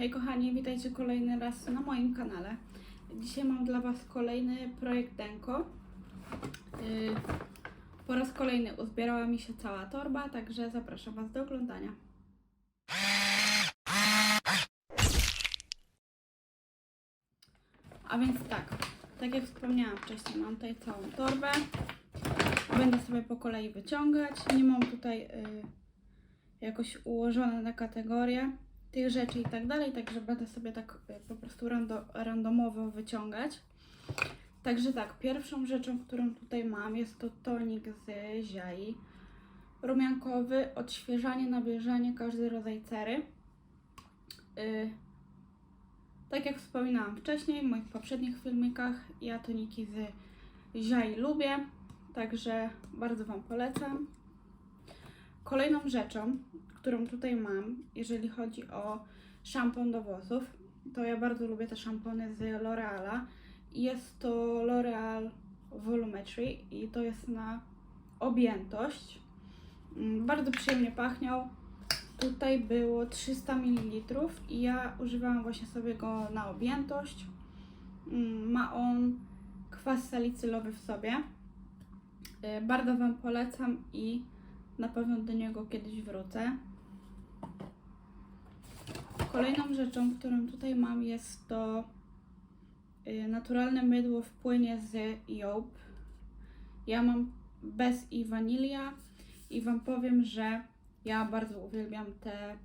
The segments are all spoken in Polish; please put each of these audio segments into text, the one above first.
Hej kochani, witajcie kolejny raz na moim kanale. Dzisiaj mam dla Was kolejny projekt Denko. Yy, po raz kolejny uzbierała mi się cała torba, także zapraszam Was do oglądania. A więc tak, tak jak wspomniałam wcześniej, mam tutaj całą torbę. Będę sobie po kolei wyciągać. Nie mam tutaj y, jakoś ułożone na kategorie tych rzeczy i tak dalej, także będę sobie tak y, po prostu rando, randomowo wyciągać. Także tak, pierwszą rzeczą, którą tutaj mam jest to tonik z ziai. Rumiankowy, odświeżanie, nawilżanie, każdy rodzaj cery. Y, tak jak wspominałam wcześniej w moich poprzednich filmikach, ja toniki z ziai lubię, także bardzo Wam polecam. Kolejną rzeczą, którą tutaj mam, jeżeli chodzi o szampon do włosów, to ja bardzo lubię te szampony z L'Oreala. Jest to L'Oreal Volumetry i to jest na objętość. Mm, Bardzo przyjemnie pachniał. Tutaj było 300 ml i ja używałam właśnie sobie go na objętość. Mm, Ma on kwas salicylowy w sobie. Y, Bardzo Wam polecam i na pewno do niego kiedyś wrócę. Kolejną rzeczą, którą tutaj mam jest to y, naturalne mydło w płynie z Job. Ja mam bez i wanilia i Wam powiem, że ja bardzo uwielbiam te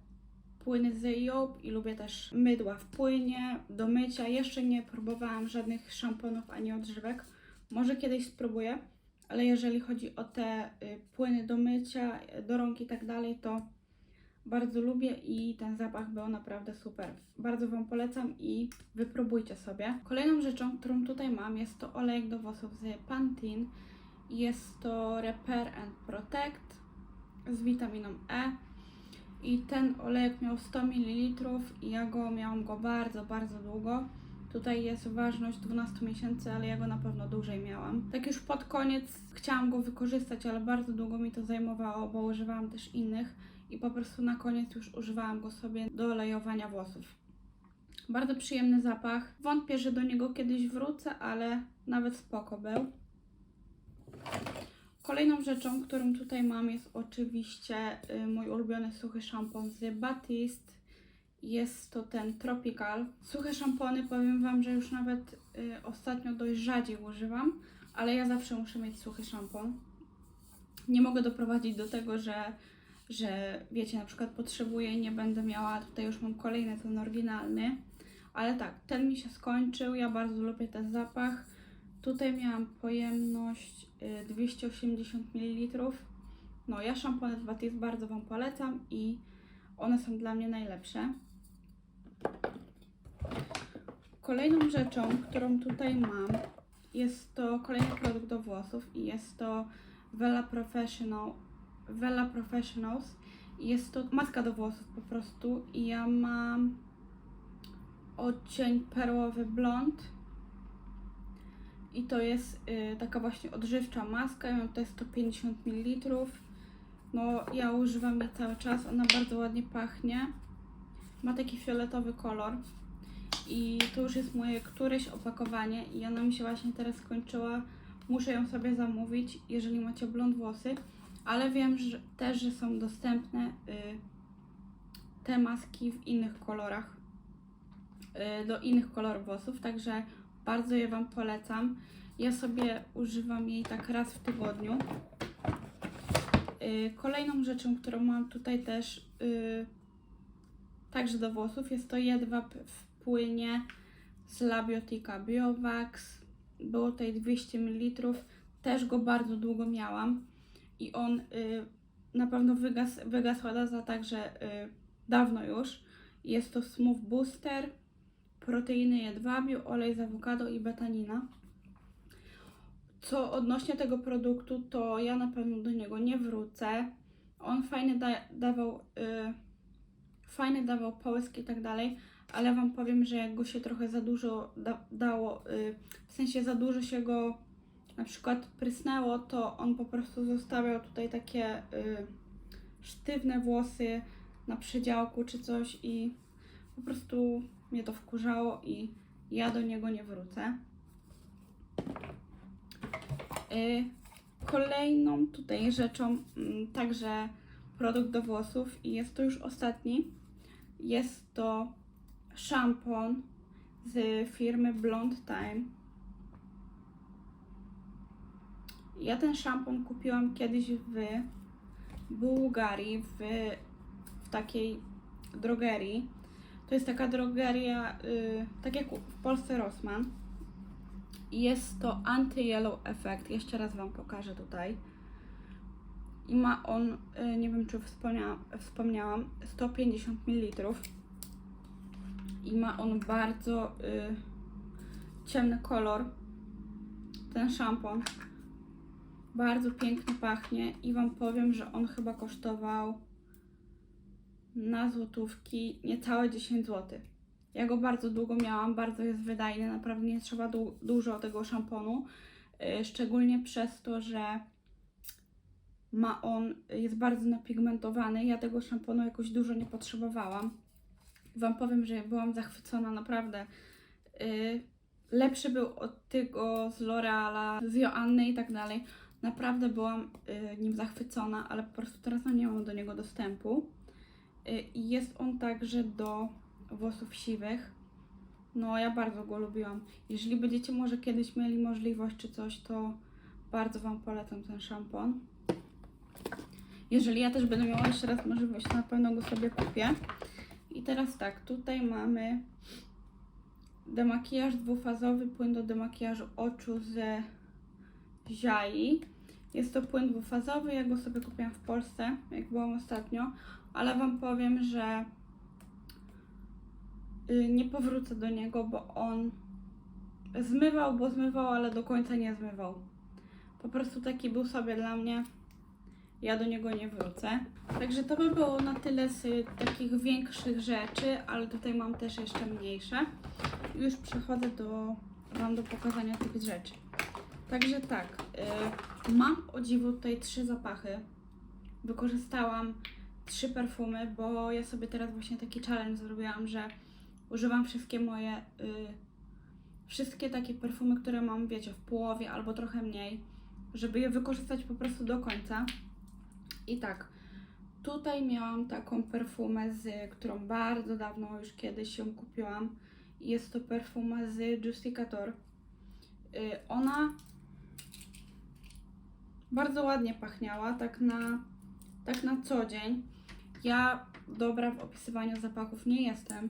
płyny z Job i lubię też mydła w płynie do mycia. Jeszcze nie próbowałam żadnych szamponów ani odżywek. Może kiedyś spróbuję, ale jeżeli chodzi o te y, płyny do mycia, do rąk i tak dalej, to bardzo lubię i ten zapach był naprawdę super. Bardzo Wam polecam i wypróbujcie sobie. Kolejną rzeczą, którą tutaj mam, jest to olejek do włosów z Pantene. Jest to Repair and Protect z witaminą E. I ten olejek miał 100 ml i ja go miałam go bardzo, bardzo długo. Tutaj jest ważność 12 miesięcy, ale ja go na pewno dłużej miałam. Tak już pod koniec chciałam go wykorzystać, ale bardzo długo mi to zajmowało, bo używałam też innych i po prostu na koniec już używałam go sobie do olejowania włosów. Bardzo przyjemny zapach. Wątpię, że do niego kiedyś wrócę, ale nawet spoko był. Kolejną rzeczą, którą tutaj mam jest oczywiście y, mój ulubiony suchy szampon z Batiste. Jest to ten Tropical. Suche szampony powiem Wam, że już nawet y, ostatnio dość rzadziej używam, ale ja zawsze muszę mieć suchy szampon. Nie mogę doprowadzić do tego, że, że wiecie, na przykład potrzebuję i nie będę miała, tutaj już mam kolejny, ten oryginalny. Ale tak, ten mi się skończył, ja bardzo lubię ten zapach. Tutaj miałam pojemność y, 280 ml. No, ja szampony z Batiste bardzo Wam polecam i one są dla mnie najlepsze. Kolejną rzeczą, którą tutaj mam, jest to kolejny produkt do włosów i jest to Vela Professional, Vela Professionals. Jest to maska do włosów po prostu i ja mam odcień perłowy blond i to jest y, taka właśnie odżywcza maska, ja mam tutaj 150 ml. No ja używam jej cały czas, ona bardzo ładnie pachnie. Ma taki fioletowy kolor. I to już jest moje któreś opakowanie i ona mi się właśnie teraz skończyła. Muszę ją sobie zamówić, jeżeli macie blond włosy. Ale wiem że też, że są dostępne y, te maski w innych kolorach. Y, do innych kolorów włosów, także bardzo je Wam polecam. Ja sobie używam jej tak raz w tygodniu. Y, Kolejną rzeczą, którą mam tutaj też y, także do włosów, jest to jedwab w płynie z Labiotica Biovax. Było tutaj 200 ml. Też go bardzo długo miałam i on y, na pewno wygasł, wygasł od razu także y, dawno już. Jest to Smooth Booster, proteiny jedwabiu, olej z awokado i betanina. Co odnośnie tego produktu, to ja na pewno do niego nie wrócę. On fajny da, dawał, y, fajny dawał połysk i tak dalej, ale Wam powiem, że jak go się trochę za dużo da, dało, y, w sensie za dużo się go na przykład prysnęło, to on po prostu zostawiał tutaj takie y, sztywne włosy na przedziałku czy coś i Po prostu mnie to wkurzało i ja do niego nie wrócę. Y, Kolejną tutaj rzeczą, mm, także produkt do włosów i jest to już ostatni. Jest to szampon z firmy Blonde Time. Ja ten szampon kupiłam kiedyś w Bułgarii, w, w takiej drogerii. To jest taka drogeria, y, tak jak w Polsce Rossmann. Jest to anti-yellow effect. Jeszcze raz Wam pokażę tutaj. I ma on, y, nie wiem czy wspomniałam, wspomniałam 150 ml. I ma on bardzo y, ciemny kolor. Ten szampon. Bardzo pięknie pachnie i Wam powiem, że on chyba kosztował na złotówki niecałe 10 zł. Ja go bardzo długo miałam, bardzo jest wydajny, naprawdę nie trzeba du- dużo tego szamponu, yy, szczególnie przez to, że ma on, jest bardzo napigmentowany. Ja tego szamponu jakoś dużo nie potrzebowałam. Wam powiem, że byłam zachwycona, naprawdę. Yy, lepszy był od tego z L'Oreala, z Joanny i tak dalej. Naprawdę byłam yy, nim zachwycona, ale po prostu teraz no nie mam do niego dostępu. Yy, jest on także do włosów siwych. No, ja bardzo go lubiłam. Jeżeli będziecie może kiedyś mieli możliwość czy coś, to bardzo Wam polecam ten szampon. Jeżeli ja też będę miała jeszcze raz możliwość, to na pewno go sobie kupię. I teraz tak, tutaj mamy demakijaż dwufazowy, płyn do demakijażu oczu ze Ziai. Jest to płyn dwufazowy, ja go sobie kupiłam w Polsce, jak byłam ostatnio, ale Wam powiem, że y, nie powrócę do niego, bo on zmywał, bo zmywał, ale do końca nie zmywał. Po prostu taki był sobie dla mnie. Ja do niego nie wrócę. Także to by było na tyle z y, takich większych rzeczy, ale tutaj mam też jeszcze mniejsze. Już przechodzę do Wam do pokazania tych rzeczy. Także tak, y, mam o dziwo tutaj trzy zapachy. Wykorzystałam trzy perfumy, bo ja sobie teraz właśnie taki challenge zrobiłam, że używam wszystkie moje, y, wszystkie takie perfumy, które mam, wiecie, w połowie albo trochę mniej, żeby je wykorzystać po prostu do końca. I tak, tutaj miałam taką perfumę, z którą bardzo dawno już kiedyś ją kupiłam. Jest to perfuma z Justicator. Y, Ona bardzo ładnie pachniała, tak na, tak na co dzień. Ja dobra w opisywaniu zapachów nie jestem,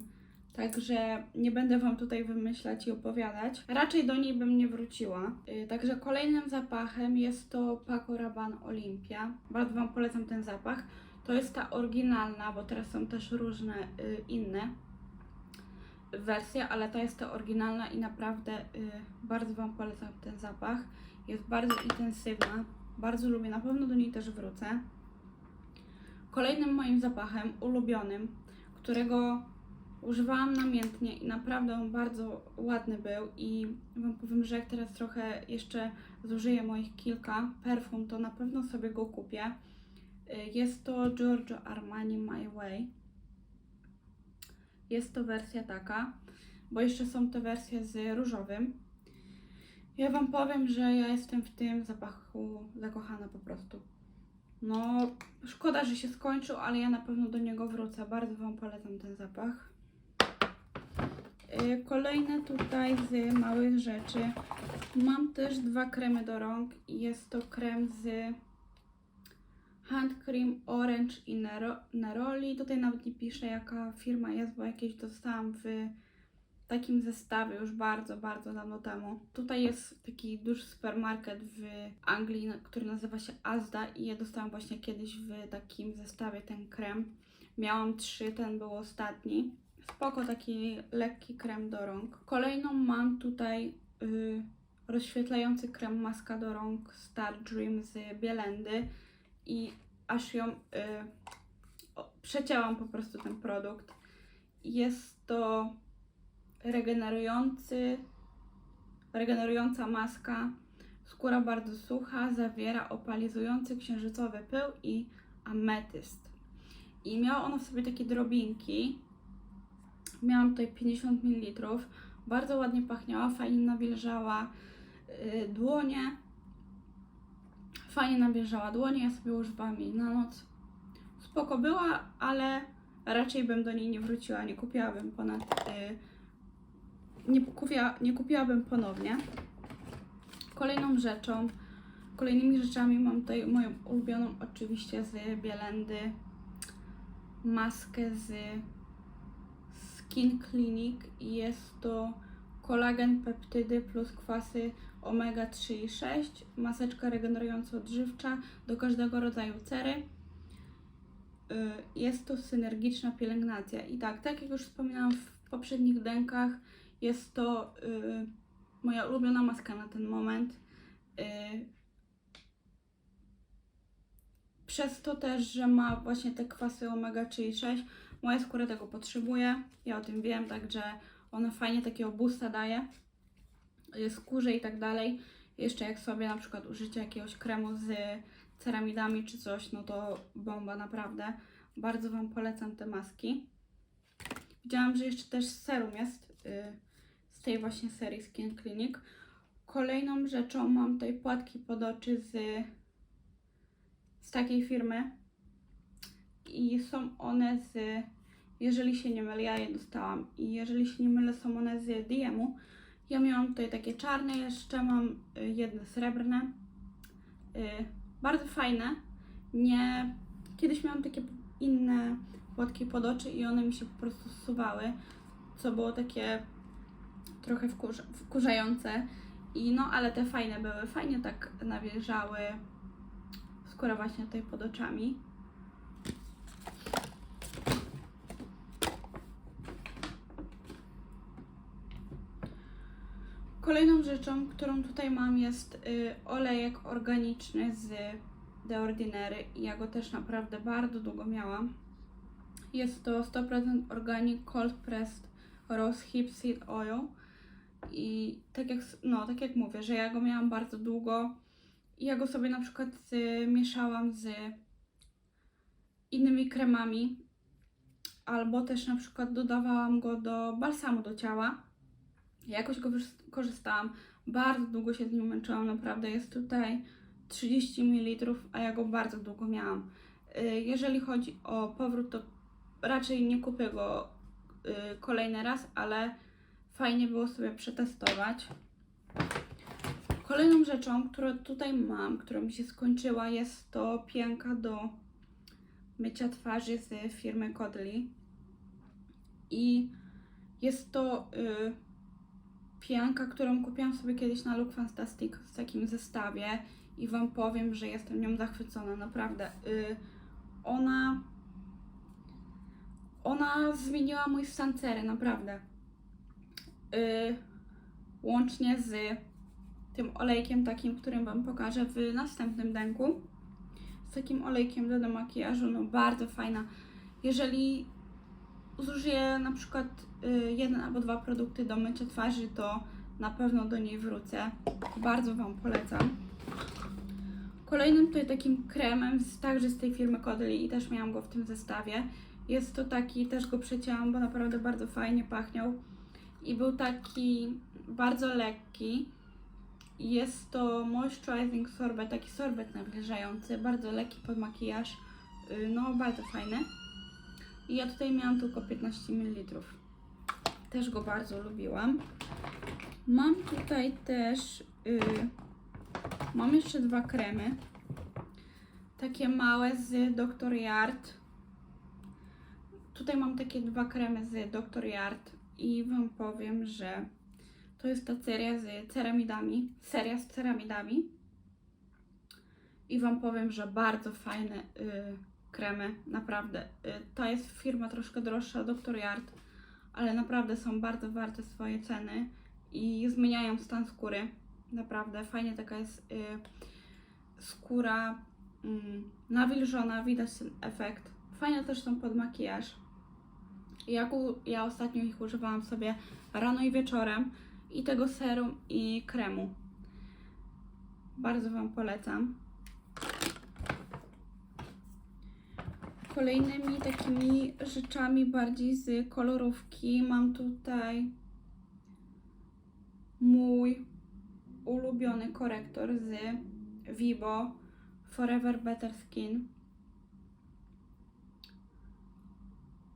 także nie będę Wam tutaj wymyślać i opowiadać. Raczej do niej bym nie wróciła. Yy, Także kolejnym zapachem jest to Paco Rabanne Olympia. Bardzo Wam polecam ten zapach. To jest ta oryginalna, bo teraz są też różne yy, inne wersje, ale to jest ta oryginalna i naprawdę yy, bardzo Wam polecam ten zapach. Jest bardzo intensywna, bardzo lubię, na pewno do niej też wrócę. Kolejnym moim zapachem, ulubionym, którego używałam namiętnie i naprawdę on bardzo ładny był i Wam powiem, że jak teraz trochę jeszcze zużyję moich kilka perfum, to na pewno sobie go kupię. Y, Jest to Giorgio Armani My Way. Jest to wersja taka, bo jeszcze są te wersje z różowym. Ja Wam powiem, że ja jestem w tym zapachu zakochana po prostu. No, szkoda, że się skończył, ale ja na pewno do niego wrócę. Bardzo Wam polecam ten zapach. Y, Kolejne tutaj z małych rzeczy. Mam też dwa kremy do rąk jest to krem z Hand Cream Orange i Nero- Neroli. Tutaj nawet nie piszę jaka firma jest, bo jakieś dostałam w takim zestawie już bardzo, bardzo dawno temu. Tutaj jest taki duży supermarket w Anglii, który nazywa się Asda i ja dostałam właśnie kiedyś w takim zestawie ten krem. Miałam trzy, ten był ostatni. Spoko, taki lekki krem do rąk. Kolejną mam tutaj y, rozświetlający krem maska do rąk Star Dream z Bielendy i aż ją y, o, przecięłam po prostu ten produkt. Jest to regenerujący, regenerująca maska. Skóra bardzo sucha, zawiera opalizujący księżycowy pył i ametyst. I miało ono w sobie takie drobinki. Miałam tutaj 50 ml. Bardzo ładnie pachniała, fajnie nawilżała yy, dłonie. Fajnie nawilżała dłonie, ja sobie używałam jej na noc. Spoko była, ale raczej bym do niej nie wróciła, nie kupiłabym ponad... Yy, nie, kupiła, nie kupiłabym ponownie. Kolejną rzeczą, kolejnymi rzeczami mam tutaj moją ulubioną oczywiście z Bielendy maskę z Skin Clinic i jest to kolagen, peptydy plus kwasy omega 3 i 6, maseczka regenerująco odżywcza do każdego rodzaju cery. Y, Jest to synergiczna pielęgnacja i tak, tak jak już wspominałam w poprzednich dękach, jest to y, moja ulubiona maska na ten moment. Y, Przez to też, że ma właśnie te kwasy omega 3 i 6, moja skóra tego potrzebuje. Ja o tym wiem, także ona fajnie takiego boosta daje y, skórze i tak dalej. Jeszcze jak sobie na przykład użycie jakiegoś kremu z ceramidami czy coś, no to bomba naprawdę. Bardzo Wam polecam te maski. Widziałam, że jeszcze też serum jest y, z tej właśnie serii Skin Clinic. Kolejną rzeczą mam tutaj płatki pod oczy z, z takiej firmy i są one z, jeżeli się nie mylę, ja je dostałam i jeżeli się nie mylę, są one z DM-u. Ja miałam tutaj takie czarne, jeszcze mam y, jedne srebrne. Y, Bardzo fajne. Nie, kiedyś miałam takie inne płatki pod oczy i one mi się po prostu zsuwały, co było takie trochę wkurza, wkurzające. I no, ale te fajne były, fajnie tak nawilżały skórę właśnie tutaj pod oczami. Kolejną rzeczą, którą tutaj mam jest y, olejek organiczny z The Ordinary ja go też naprawdę bardzo długo miałam. Jest to 100% organic cold pressed rose hip seed oil i tak jak, no, tak jak mówię, że ja go miałam bardzo długo ja go sobie na przykład y, mieszałam z innymi kremami albo też na przykład dodawałam go do balsamu do ciała. Ja jakoś go wys- korzystałam, bardzo długo się z nim męczyłam, naprawdę jest tutaj 30 ml, a ja go bardzo długo miałam. Y, Jeżeli chodzi o powrót, to raczej nie kupię go y, kolejny raz, ale fajnie było sobie przetestować. Kolejną rzeczą, którą tutaj mam, która mi się skończyła, jest to pianka do mycia twarzy z firmy Codly. I jest to y, pianka, którą kupiłam sobie kiedyś na Look Fantastic w takim zestawie i Wam powiem, że jestem nią zachwycona, naprawdę. Y, ona ona zmieniła mój stan cery, naprawdę. Y, łącznie z tym olejkiem takim, którym Wam pokażę w następnym denku. Z takim olejkiem do makijażu, no bardzo fajna. Jeżeli zużyję na przykład jeden albo dwa produkty do mycia twarzy, to na pewno do niej wrócę. Bardzo Wam polecam. Kolejnym tutaj takim kremem, także z tej firmy Codly i też miałam go w tym zestawie. Jest to taki, też go przecięłam, bo naprawdę bardzo fajnie pachniał. I był taki bardzo lekki. Jest to moisturizing sorbet, taki sorbet nawilżający, bardzo lekki pod makijaż. Y, No, bardzo fajny. I ja tutaj miałam tylko 15 ml. Też go bardzo lubiłam. Mam tutaj też. y, mam jeszcze dwa kremy. Takie małe z Dr. Yard. Tutaj mam takie dwa kremy z Dr. Yard i Wam powiem, że to jest ta seria z ceramidami. Seria z ceramidami. I Wam powiem, że bardzo fajne y, kremy, naprawdę. Y, to jest firma troszkę droższa, Dr. Yard, ale naprawdę są bardzo warte swoje ceny i zmieniają stan skóry. Naprawdę fajnie taka jest y, skóra mm, nawilżona, widać ten efekt. Fajne też są pod makijaż. Ja, ja ostatnio ich używałam sobie rano i wieczorem i tego serum i kremu. Bardzo Wam polecam. Kolejnymi takimi rzeczami bardziej z kolorówki mam tutaj mój ulubiony korektor z Vibo Forever Better Skin.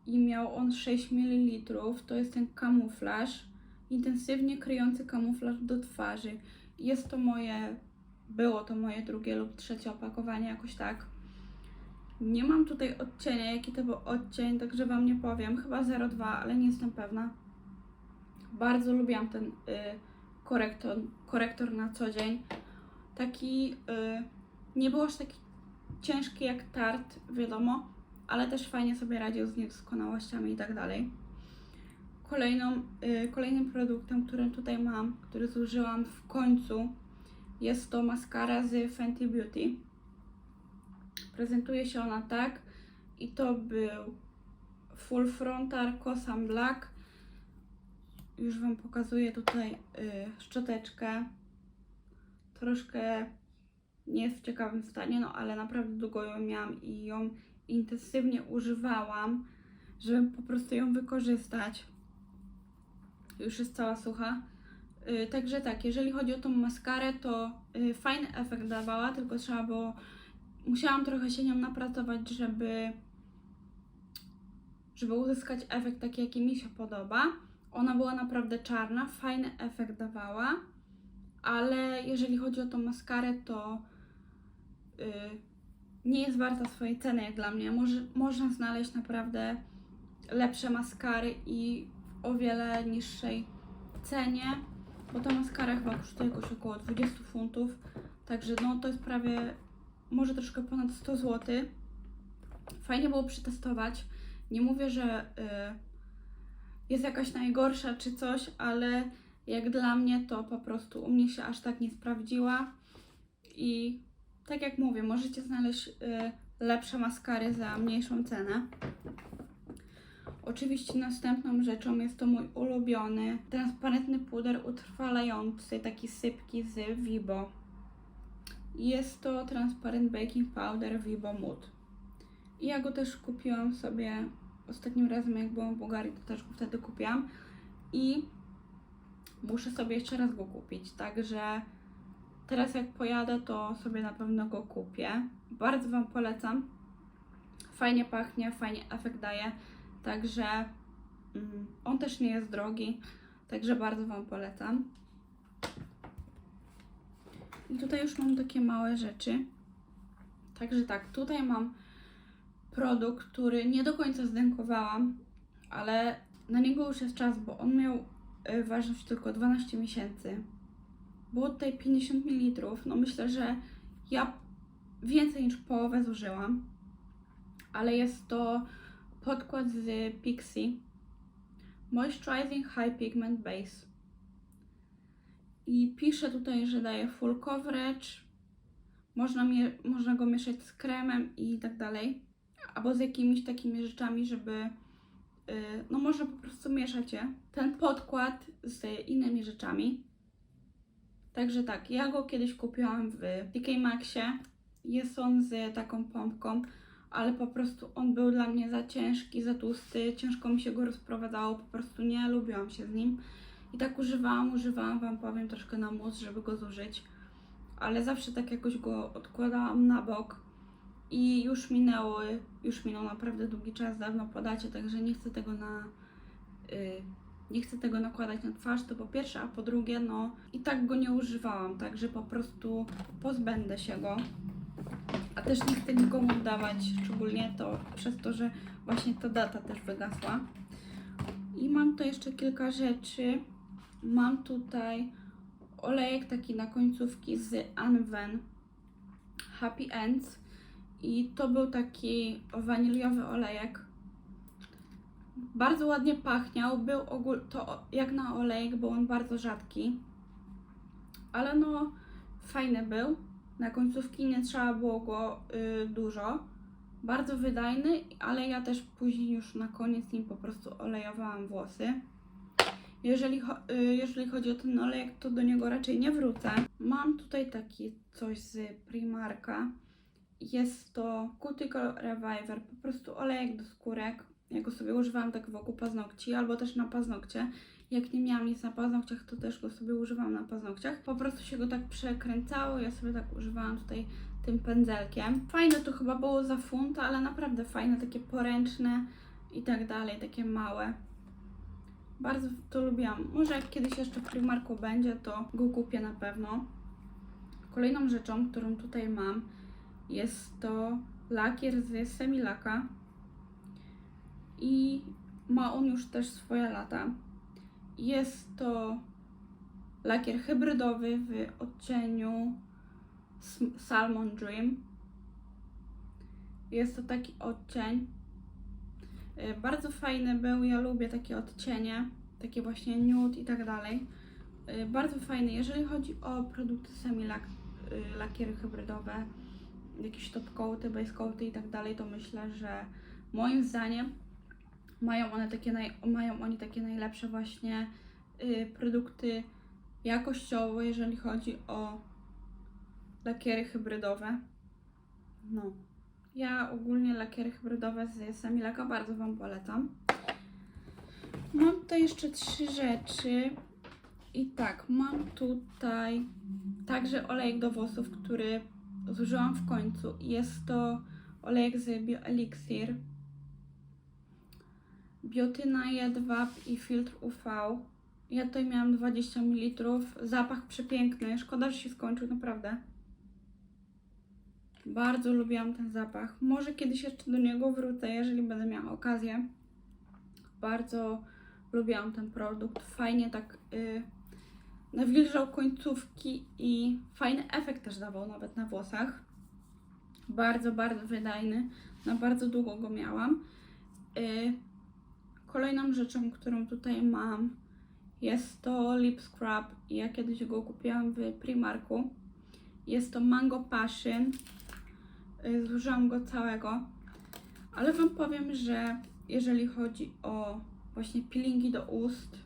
I miał on 6 ml. To jest ten kamuflaż, intensywnie kryjący kamuflaż do twarzy. Jest to moje, było to moje drugie lub trzecie opakowanie, jakoś tak. Nie mam tutaj odcienia, jaki to był odcień, także Wam nie powiem. Chyba 02, ale nie jestem pewna. Bardzo lubiłam ten y, korektor, korektor na co dzień. Taki, y, nie był aż taki ciężki jak tart, wiadomo, ale też fajnie sobie radził z niedoskonałościami i tak dalej. Kolejną, y, kolejnym produktem, który tutaj mam, który zużyłam w końcu, jest to maskara z Fenty Beauty. Prezentuje się ona tak i to był Full Frontal Cosam Black. Już Wam pokazuję tutaj y, szczoteczkę. Troszkę nie jest w ciekawym stanie, no ale naprawdę długo ją miałam i ją intensywnie używałam, żeby po prostu ją wykorzystać. Już jest cała sucha. Y, Także tak, jeżeli chodzi o tą maskarę, to y, fajny efekt dawała, tylko trzeba było musiałam trochę się nią napracować, żeby, żeby uzyskać efekt taki, jaki mi się podoba. Ona była naprawdę czarna, fajny efekt dawała, ale jeżeli chodzi o tą maskarę, to y, nie jest warta swojej ceny, jak dla mnie. Może, można znaleźć naprawdę lepsze maskary i w o wiele niższej cenie, bo ta maskara chyba kosztuje jakoś około 20 funtów, także no to jest prawie może troszkę ponad 100 zł. Fajnie było przetestować. Nie mówię, że y, jest jakaś najgorsza czy coś, ale jak dla mnie to po prostu u mnie się aż tak nie sprawdziła. I tak jak mówię, możecie znaleźć y, lepsze maskary za mniejszą cenę. Oczywiście następną rzeczą jest to mój ulubiony transparentny puder utrwalający, taki sypki z Vibo. Jest to Transparent Baking Powder Vibo Mood. I ja go też kupiłam sobie ostatnim razem, jak byłam w Bułgarii, to też go wtedy kupiłam. I muszę sobie jeszcze raz go kupić. Także teraz, jak pojadę, to sobie na pewno go kupię. Bardzo Wam polecam. Fajnie pachnie, fajnie efekt daje. Także mm, on też nie jest drogi. Także bardzo Wam polecam. I tutaj już mam takie małe rzeczy. Także tak, tutaj mam produkt, który nie do końca zdękowałam, ale na niego już jest czas, bo on miał y, ważność tylko 12 miesięcy. Było tutaj 50 ml. No myślę, że ja więcej niż połowę zużyłam, ale jest to podkład z Pixie Moisturizing High Pigment Base. I pisze tutaj, że daje full coverage, można, można go mieszać z kremem i tak dalej, albo z jakimiś takimi rzeczami, żeby, yy, no można po prostu mieszać je. Ten podkład z innymi rzeczami. Także tak, ja go kiedyś kupiłam w TK Maxie. Jest on z taką pompką, ale po prostu on był dla mnie za ciężki, za tłusty, ciężko mi się go rozprowadzało, po prostu nie lubiłam się z nim. I tak używałam, używałam, Wam powiem, troszkę na mus, żeby go zużyć. Ale zawsze tak jakoś go odkładałam na bok. I już minęły, już minął naprawdę długi czas, dawno podacie, także nie chcę tego na... y, nie chcę tego nakładać na twarz, to po pierwsze, a po drugie, no i tak go nie używałam, także po prostu pozbędę się go. A też nie chcę nikomu dawać, szczególnie to przez to, że właśnie ta data też wygasła. I mam tu jeszcze kilka rzeczy. Mam tutaj olejek taki na końcówki z Anwen Happy Ends. I to był taki waniliowy olejek. Bardzo ładnie pachniał. Był ogól to jak na olejek, był on bardzo rzadki. Ale no, fajny był. Na końcówki nie trzeba było go y, dużo. Bardzo wydajny, ale ja też później już na koniec nim po prostu olejowałam włosy. Jeżeli, y, jeżeli chodzi o ten olejek, to do niego raczej nie wrócę. Mam tutaj taki coś z Primarka jest to Cuticle Reviver, po prostu olejek do skórek. Ja go sobie używałam tak wokół paznokci albo też na paznokcie. Jak nie miałam nic na paznokciach, to też go sobie używam na paznokciach. Po prostu się go tak przekręcało, ja sobie tak używałam tutaj tym pędzelkiem. Fajne to chyba było za funt, ale naprawdę fajne, takie poręczne i tak dalej, takie małe. Bardzo to lubiłam. Może jak kiedyś jeszcze w Primarku będzie, to go kupię na pewno. Kolejną rzeczą, którą tutaj mam, jest to lakier z Semilaka. I ma on już też swoje lata. Jest to lakier hybrydowy w odcieniu Salmon Dream. Jest to taki odcień. Y, Bardzo fajny był, ja lubię takie odcienie, takie właśnie nude i tak dalej. Y, Bardzo fajny, jeżeli chodzi o produkty semilak, y, lakiery hybrydowe, jakieś top coaty, base coaty i tak dalej, to myślę, że moim zdaniem mają one takie, naj, mają oni takie najlepsze właśnie produkty jakościowo, jeżeli chodzi o lakiery hybrydowe. No. Ja ogólnie lakiery hybrydowe z Semilaka bardzo Wam polecam. Mam tutaj jeszcze trzy rzeczy. I tak, mam tutaj także olejek do włosów, który zużyłam w końcu. Jest to olejek z BioElixir. Biotyna, jedwab i filtr UV. Ja tutaj miałam 20 ml. Zapach przepiękny. Szkoda, że się skończył, naprawdę. Bardzo lubiłam ten zapach. Może kiedyś jeszcze do niego wrócę, jeżeli będę miała okazję. Bardzo lubiłam ten produkt. Fajnie tak y, nawilżał końcówki i fajny efekt też dawał nawet na włosach. Bardzo, bardzo wydajny. Na bardzo długo go miałam. Y, kolejną rzeczą, którą tutaj mam, jest to lip scrub. Ja kiedyś go kupiłam w Primarku. Jest to Mango Passion. Y, Zużyłam go całego. Ale Wam powiem, że jeżeli chodzi o właśnie peelingi do ust,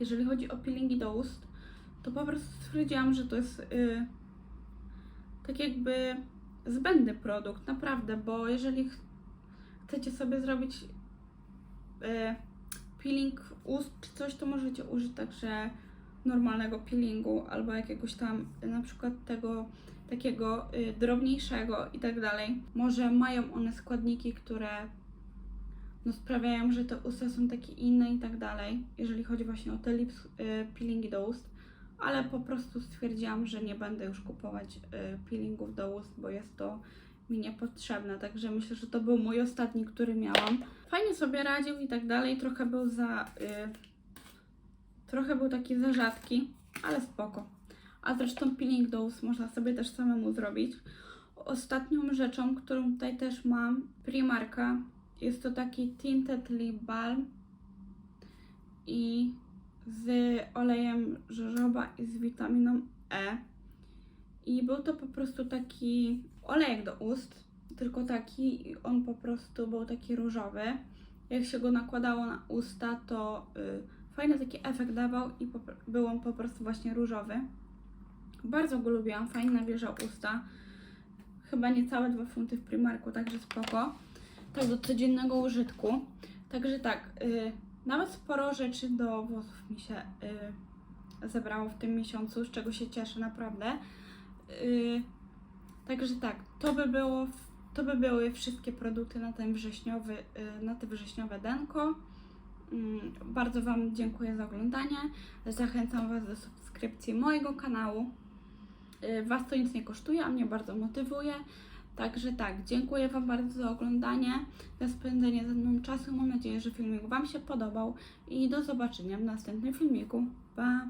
jeżeli chodzi o peelingi do ust, to po prostu stwierdziłam, że to jest y, tak jakby zbędny produkt, naprawdę, bo jeżeli ch- chcecie sobie zrobić y, peeling ust czy coś, to możecie użyć także normalnego peelingu albo jakiegoś tam na przykład tego takiego y, drobniejszego i tak dalej. Może mają one składniki, które no, sprawiają, że te usta są takie inne i tak dalej, jeżeli chodzi właśnie o te lips, y, peelingi do ust, ale po prostu stwierdziłam, że nie będę już kupować y, peelingów do ust, bo jest to mi niepotrzebne, także myślę, że to był mój ostatni, który miałam. Fajnie sobie radził i tak dalej, trochę był za... Trochę był taki za rzadki, ale spoko. A zresztą peeling ust można sobie też samemu zrobić. Ostatnią rzeczą, którą tutaj też mam, Primarka, jest to taki Tinted Lip Balm i z olejem żożoba i z witaminą E. I był to po prostu taki olejek do ust, tylko taki, i on po prostu był taki różowy. Jak się go nakładało na usta, to y, fajny taki efekt dawał i był on po prostu właśnie różowy. Bardzo go lubiłam, fajnie nawilżał usta. Chyba niecałe 2 funty w Primarku, także spoko. Tak do codziennego użytku. Także tak, y, nawet sporo rzeczy do włosów mi się y, zebrało w tym miesiącu, z czego się cieszę naprawdę. Y, także tak, to by było, to by były wszystkie produkty na ten wrześniowy, y, na te wrześniowe denko. Mm, Bardzo Wam dziękuję za oglądanie. Zachęcam Was do subskrypcji mojego kanału. Y, was to nic nie kosztuje, a mnie bardzo motywuje. Także tak, dziękuję Wam bardzo za oglądanie, za spędzenie ze mną czasu. Mam nadzieję, że filmik Wam się podobał i do zobaczenia w następnym filmiku. Pa!